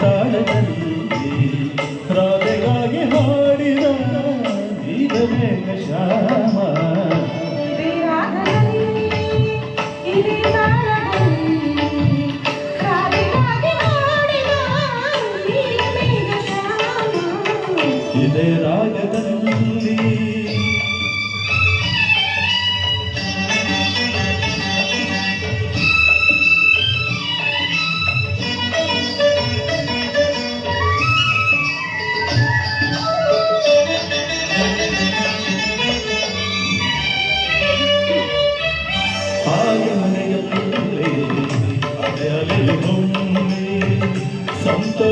ತಾಳದಲ್ಲಿ ರಾಧೆಗಾಗಿ ಹಾಡಿದ ಈಗ ಬೇಗ ಶ್ಯಾಮ. ಇದೇ ರಾಗದಲ್ಲಿ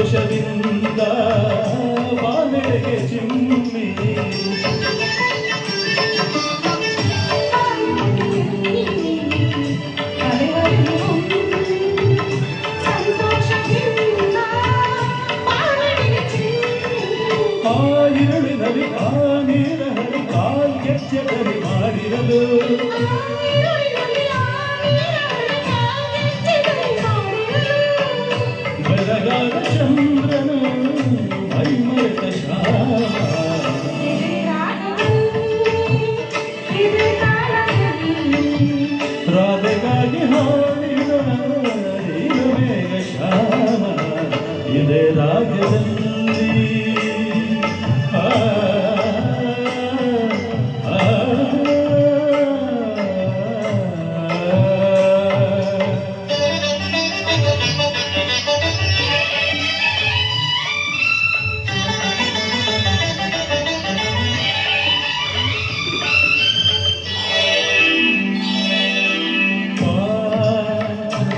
ಸಂತೋಷದಿಂದ ಬಾನೆಗೆ ಚಿಮ್ಮಿ ಆಯಿರಳಿನಲ್ಲಿ ಆ ನೀರನ್ನು ಕಾಲ್ಗೆಚ್ಚದಲ್ಲಿ ಮಾಡಿರಲು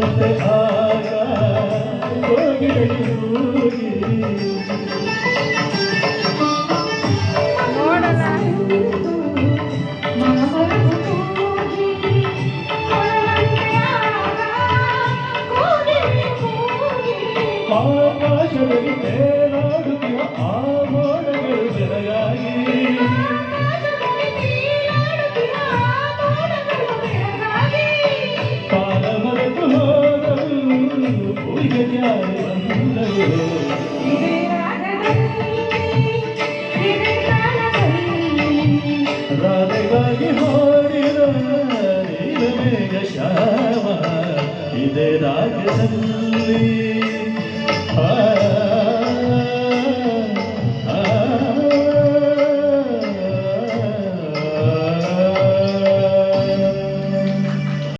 करते आ ಶವ ಇದೆ ರಾಜಸಲ್ಲಿ.